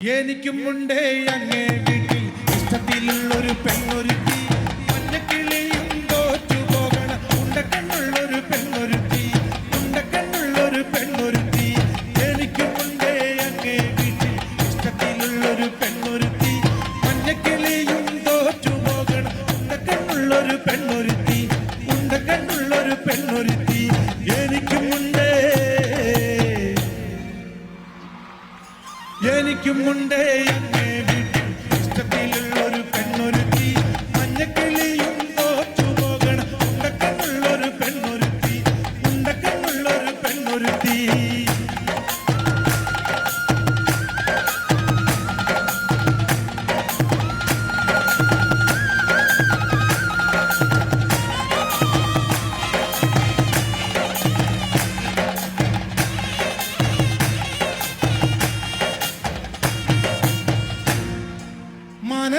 എനിക്കും ഉണ്ടേ അങ്ങേ വീട്ടിൽ. ഇഷ്ടത്തിലുള്ളൊരു പെണ്ണൊരു എനിക്കും ഉണ്ടേ.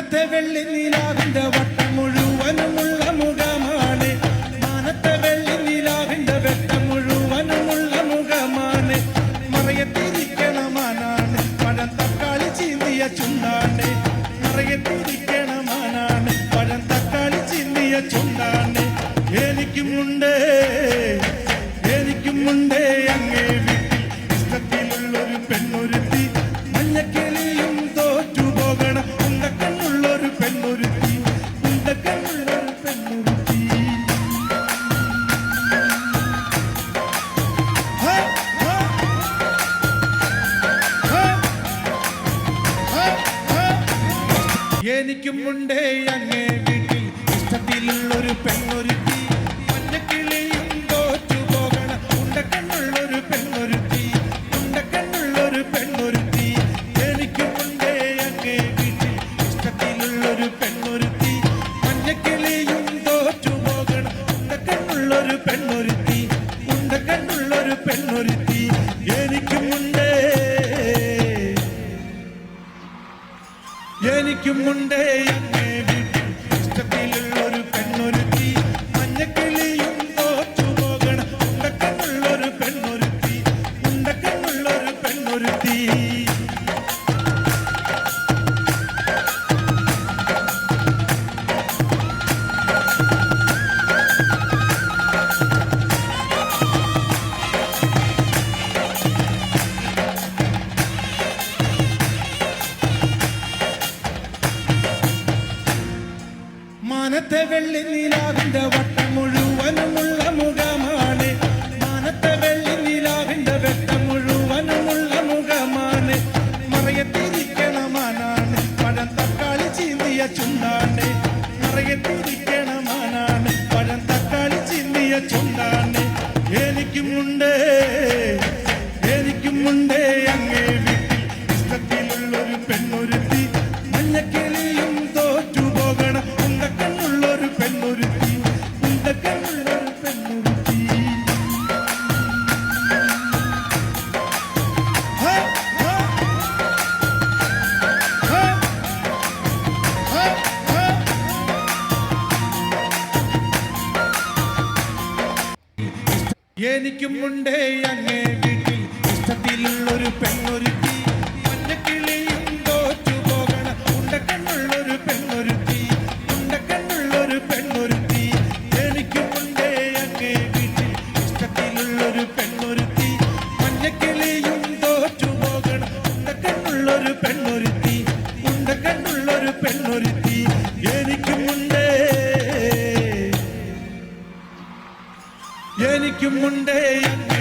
മാനത്തെ വെള്ളി നീലാവിന്റെ വട്ടം മുഴുവനുമുള്ള മുഖമാണ്. മാനത്തെ വെള്ളി നീലാവിന്റെ വെട്ടം മുഴുവനുമുള്ള മുഖമാണ്. മറയത്തിരിക്കണമാനാണ്. പഴം തക്കാളി ചീന്തിയ ചുണ്ടാണ്. മറയത്തിരിക്കണമാനാണ്. പഴം തക്കാളി ചീന്തിയ ചുണ്ടാണ്. എനിക്കുമുണ്ട് എനിക്കുമുണ്ട് അങ്ങേ വീട്ടിൽ. ഇഷ്ടത്തിലുള്ളൊരു പെണ്ണൊരുത്തി മഞ്ഞക്കെലി എനിക്കുമുണ്ടേ അങ്ങേ വീട്ടിൽ. ഇഷ്ടത്തിലുള്ളൊരു പെണ്ണൊരുത്തി. മഞ്ഞക്കിളിയും തോറ്റുപോകണ. ഉണ്ടക്കണ്ണുള്ളൊരു പെണ്ണ്. എനിക്കും മുണ്ടേ എന്നെ വിട്ടു എനിക്കും ഉണ്ട് എനിക്കും എനിക്കും ഉണ്ടേ അങ്ങേ വീട്ടിൽ. ഇഷ്ടത്തിലുള്ളൊരു പെണ്ണൊരു എനിക്കും ഉണ്ട്